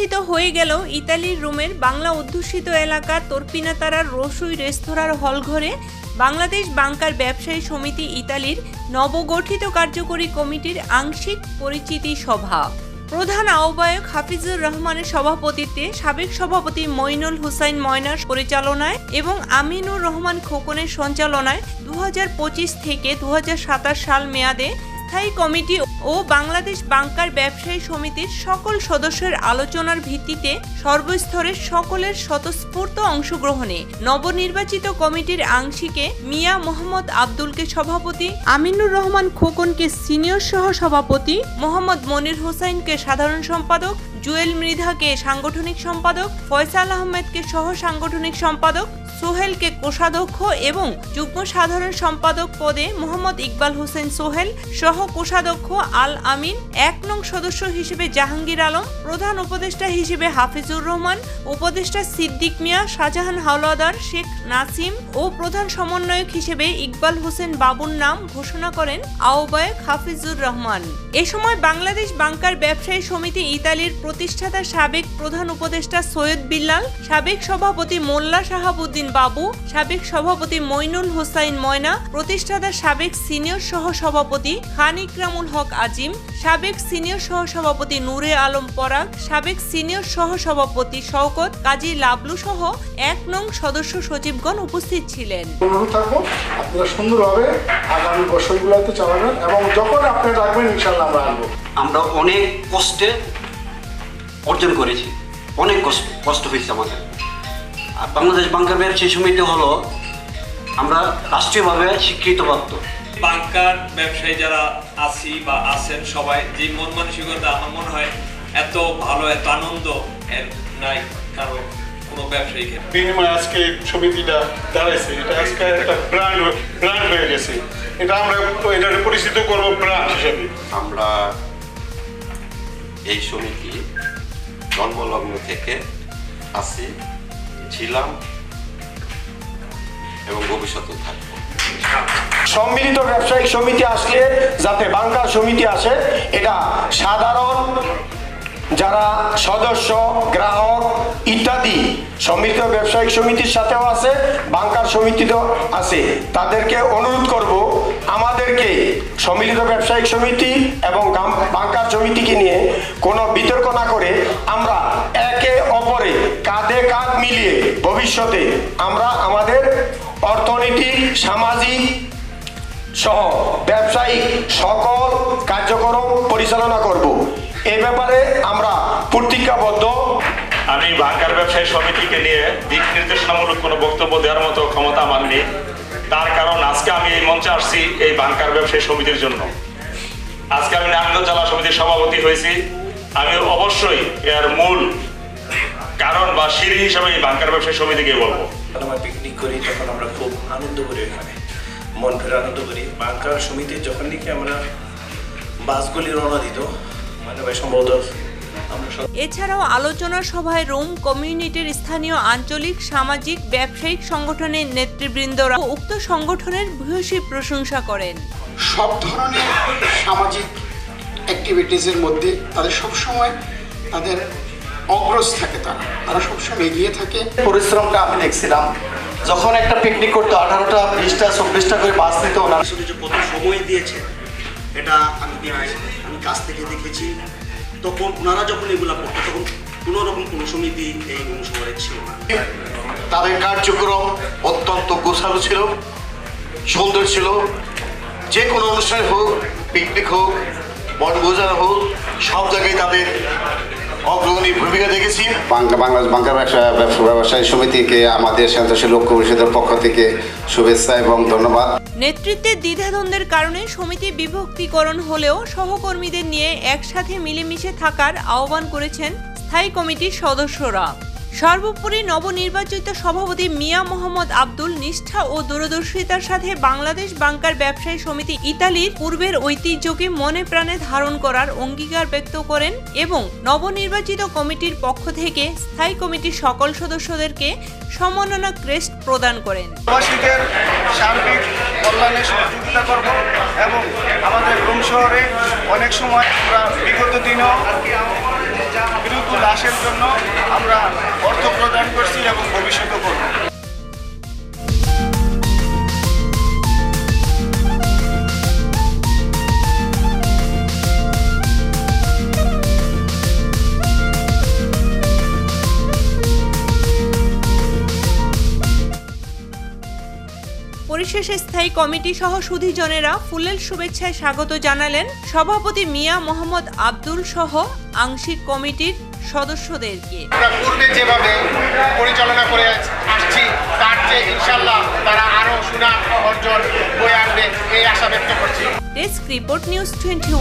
প্রকাশিত হয়ে গেল ইতালির রোমের বাংলা অধ্যুষিত এলাকা তর্পিনাতারার রসুই রেস্তোরাঁর হলঘরে বাংলাদেশ বাংকার ব্যবসায়ী সমিতি ইতালির নবগঠিত কার্যকরী কমিটির আংশিক পরিচিতি সভা। প্রধান আহ্বায়ক হাফিজুর রহমানের সভাপতিত্বে সাবেক সভাপতি মইনুল হুসাইন ময়নার পরিচালনায় এবং আমিনুর রহমান খোকনের সঞ্চালনায় দু হাজার পঁচিশ থেকে দু হাজার সাতাশ সাল মেয়াদে স্থায়ী কমিটি ও বাংলাদেশ বাংকার ব্যবসায়ী সমিতির সকল সদস্যের আলোচনার ভিত্তিতে সর্বস্তরের সকলের স্বতঃস্ফূর্ত অংশগ্রহণে নবনির্বাচিত কমিটির আংশিকে মিয়া মোহাম্মদ আব্দুলকে সভাপতি, আমিনুর রহমান খোকনকে সিনিয়র সহ সভাপতি মোহাম্মদ মনির হোসাইনকে সাধারণ সম্পাদক জুয়েল মৃধাকে সাংগঠনিক সম্পাদক, ফয়সাল আহমেদকে সহ সাংগঠনিক সম্পাদক, সোহেলকে কোষাধ্যক্ষ এবং যুগ্ম সাধারণ সম্পাদক পদে মোহাম্মদ ইকবাল হোসেন সোহেল সহ কোষাধ্যক্ষ আল আমিন, এক নং সদস্য হিসেবে জাহাঙ্গীর আলম, প্রধান উপদেষ্টা হিসেবে হাফিজুর রহমান, উপদেষ্টা সিদ্দিক মিয়া, শাহজাহান হাওলাদার শেখ নাসিম ও প্রধান সমন্বয়ক হিসেবে ইকবাল হোসেন বাবুর নাম ঘোষণা করেন আহ্বায়ক হাফিজুর রহমান। এ সময় বাংলাদেশ বাংকার ব্যবসায়ী সমিতি ইতালির প্রতিষ্ঠাতা সাবেক প্রধান উপদেষ্টা সৈয়দ বিল্লাল সাবেক সভাপতি মোল্লা শাহাবুদ্দিন বাবু সাবেক সভাপতি মইনুল হোসাইন ময়না প্রতিষ্ঠাতা সাবেক সিনিয়র সহ সভাপতি খান ইকরামুল হক আজিম সাবেক সিনিয়র সহ সভাপতি নূরে আলম পরাগ সাবেক সিনিয়র সহ সভাপতি শওকত কাজী লাবলু সহ এক নং সদস্য সচিবগণ উপস্থিত ছিলেন। আপনারা সুন্দরভাবে আগামী বছরগুলোতে চালাবেন এবং যখন আপনি রাখবেন ইনশাল্লাহ আমরা আনব। আমরা অনেক কষ্টে অর্জন করেছি। অনেক কষ্ট কষ্ট হয়েছে আমাদের। আর বাংলাদেশ বাংকার ব্যবসায়ী সমিতি হলো আমরা রাষ্ট্রীয়ভাবে স্বীকৃতপ্রাপ্ত। বাংকার ব্যবসায়ী যারা আছি বা আছেন সবাই যে মন মানসিকতা আমার মনে হয় এত ভালো এত আনন্দ এর নাই কারও কোনো ব্যবসায়ী ক্ষেত্রে। বিনিময়ে আজকে সমিতিটা দাঁড়াইছে। এটা আজকে একটা ব্র্যান্ড ব্র্যান্ড হয়ে গেছে। এটা আমরা এটা পরিচিত করব ব্র্যান্ড হিসেবে। আমরা এই সমিতি জন্মলগ্ন থেকে আছি ছিলাম এবং ভবিষ্যতেও থাকব। সম্মিলিত ব্যবসায়িক সমিতি আসলে যাতে বাংকার সমিতি আসে, এটা সাধারণ যারা সদস্য, গ্রাহক ইত্যাদি সম্মিলিত ব্যবসায়িক সমিতির সাথেও আছে, বাংকার সমিতিতেও আছে। তাদেরকে অনুরোধ করব, আমাদেরকে সম্মিলিত ব্যবসায়িক সমিতি এবং বাংকার সমিতিকে নিয়ে কোনো বিতর্ক না করে ভবিষ্যতে আমরা আমাদের অর্থনীতি, সামাজিক সহ ব্যবসায়িক সকল কার্যক্রম পরিচালনা করব। এ ব্যাপারে আমরা প্রতিজ্ঞাবদ্ধ। আমি বাংকার ব্যবসায়ী সমিতিকে নিয়ে দিক নির্দেশনামূলক কোনো বক্তব্য দেওয়ার মতো ক্ষমতা আমার নেই। তার কারণ আজকে আমি এই মঞ্চে আসছি এই বাংকার ব্যবসায়ী সমিতির জন্য। আজকে আমি নারায়ণগঞ্জ জেলা সমিতির সভাপতি হয়েছি। আমি অবশ্যই এর মূল কারণ বা সিঁড়ি হিসাবে এই বাংকার ব্যবসায়ী সমিতিকে বলব। আমরা পিকনিক করি তখন আমরা খুব আনন্দ করি ওখানে মন ফেরে আনন্দ করি। বাংকার সমিতির যখন নাকি আমরা বাসগুলি রওনা দিত মানে ভাই সম্ভবত এছাড়াও আলোচনা সভায় রোম কমিউনিটির স্থানীয় আঞ্চলিক সামাজিক ব্যবসায়িক সংগঠনের নেতৃবৃন্দরা উক্ত সংগঠনের ভূয়সী প্রশংসা করেন। সব ধরনের সামাজিক অ্যাক্টিভিটিসের মধ্যে তাদের সবসময় তাদের অগ্রজ থাকে তারা। তারা সবসময় এগিয়ে থাকে। পরিশ্রমটা আমি দেখছিলাম। যখন একটা পিকনিক করতো আঠারোটা বিশটা চব্বিশটা করে বাস নিত ওনার আসলে যে কত সময় দিয়েছে এটা আমি আমি কাছ থেকে দেখেছি। তখন ওনারা যখন এগুলো করতো তখন কোনো রকম কোনো সমিতি এই অনুসরণে ছিল না। তাদের কার্যক্রম অত্যন্ত গোছালো ছিল সুন্দর ছিল। যে কোনো অনুষ্ঠান হোক পিকনিক হোক বনভোজন হোক সব জায়গায় তাদের অগ্রগণী ভূমিকা দেখেছি। বাংলা বাংলাদেশ বাংলা ব্যবসা ব্যবসা ব্যবসায়ী সমিতিকে আমাদের সন্তোষী লক্ষ্য পরিষদের পক্ষ থেকে শুভেচ্ছা এবং ধন্যবাদ। নেতৃত্বের দ্বিধাদ্বন্দ্বের কারণে সমিতি বিভক্তিকরণ হলেও সহকর্মীদের নিয়ে একসাথে মিলেমিশে থাকার আহ্বান করেছেন স্থায়ী কমিটির সদস্যরা। সর্বোপরি নবনির্বাচিত সভাপতি মিয়া মোহাম্মদ আব্দুল নিষ্ঠা ও দূরদর্শিতার সাথে বাংলাদেশ বাংকার ব্যবসায়ী সমিতি ইতালির পূর্বের ঐতিহ্যকে মনে প্রাণে ধারণ করার অঙ্গীকার ব্যক্ত করেন এবং নবনির্বাচিত কমিটির পক্ষ থেকে স্থায়ী কমিটির সকল সদস্যদেরকে সম্মাননা ক্রেস্ট প্রদান করেন। এবং আমাদের শহরে অনেক সময় বিগত দিনও বিরুদ্ধুল দাসের জন্য আমরা অর্থ প্রদান করছি এবং ভবিষ্যতে করব। পরিশেষে স্থায়ী কমিটি সহ সুধীজনেরা ফুলেল শুভেচ্ছায় স্বাগত জানালেন সভাপতি মিয়া মোহাম্মদ আব্দুল সহ আংশিক কমিটির সদস্যদেরকে। আমরা পূর্বে যেভাবে পরিচালনা করে আসছি তার চেয়ে ইনশাল্লাহ তারা আরও সুনাম অর্জন বয়ে আনবে এই আশা ব্যক্ত করছি। Desk report news twenty